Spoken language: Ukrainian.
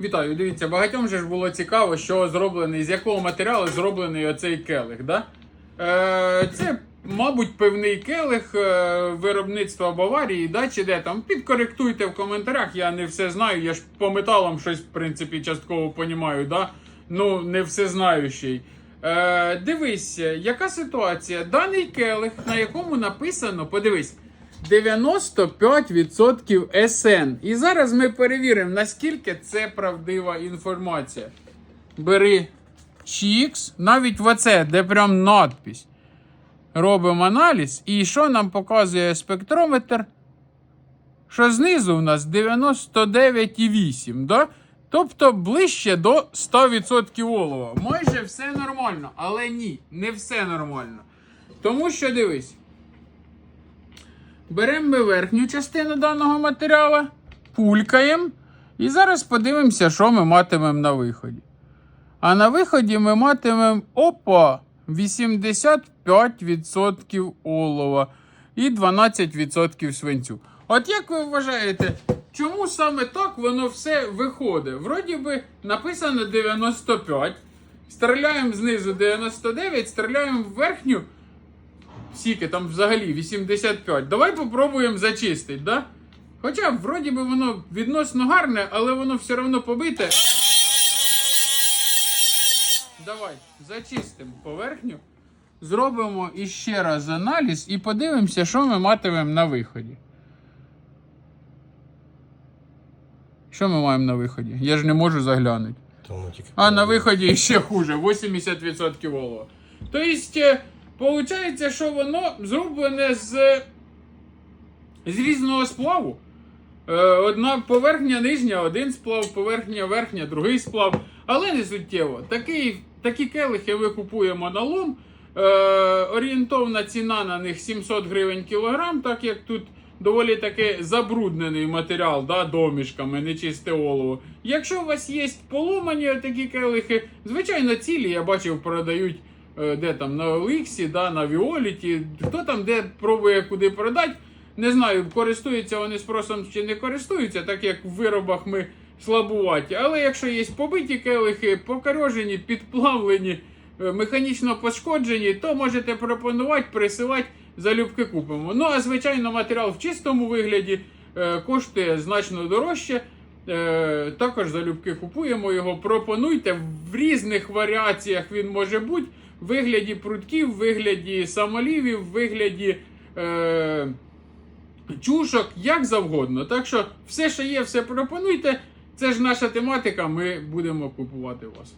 Вітаю, дивіться, багатьом же ж було цікаво, що зроблений, з якого матеріалу зроблений оцей келих. Да? Е, це, мабуть, певний келих е, виробництва Баварії, да, чи де там. Підкоректуйте в коментарях, я не все знаю, я ж по металам щось, в принципі, частково понімаю, да? ну, не всезнаючий. Е, дивись, яка ситуація? Даний келих, на якому написано, подивись. 95% СН. І зараз ми перевіримо, наскільки це правдива інформація. Бери Чікс, навіть в оце, де прям надпись. Робимо аналіз. І що нам показує спектрометр? Що знизу у нас 99,8. Да? Тобто ближче до 100% олова. Майже все нормально, але ні, не все нормально. Тому що дивись. Беремо ми верхню частину даного матеріалу, пулькаємо. І зараз подивимося, що ми матимемо на виході. А на виході ми матимемо опа, 85% олова і 12% свинцю. От як ви вважаєте, чому саме так воно все виходить? Вроді би написано 95. Стріляємо знизу 99, стріляємо в верхню. Скільки там взагалі 85. Давай попробуємо зачистити, да? Хоча, вроді би, воно відносно гарне, але воно все одно побите. Давай, зачистимо поверхню. Зробимо іще раз аналіз і подивимося, що ми матимемо на виході. Що ми маємо на виході? Я ж не можу заглянути. А на виході ще хуже 80% олова. Тобто, виходить, що воно зроблене з, з різного сплаву. Е, Одна поверхня нижня, один сплав, поверхня верхня, другий сплав. Але не суттєво. Такий, такі келихи ви купуємо на лом. Е, орієнтовна ціна на них 700 гривень кілограм, так як тут доволі таки забруднений матеріал, да, домішками, нечисте олово. Якщо у вас є поломані такі келихи, звичайно, цілі, я бачив, продають де там на Оліксі, да, на Віоліті. Хто там де пробує куди продати. Не знаю, користуються вони спросом чи не користуються, так як в виробах ми слабуваті. Але якщо є побиті келихи, покорежені, підплавлені, е, механічно пошкоджені, то можете пропонувати, присилати, залюбки купимо. Ну а звичайно, матеріал в чистому вигляді е, коштує значно дорожче. Е, також залюбки купуємо його. Пропонуйте в різних варіаціях він може бути. В вигляді прутків, в вигляді самолівів, в вигляді. Е, чушок, як завгодно. Так що все, що є, все пропонуйте. Це ж наша тематика, ми будемо купувати вас.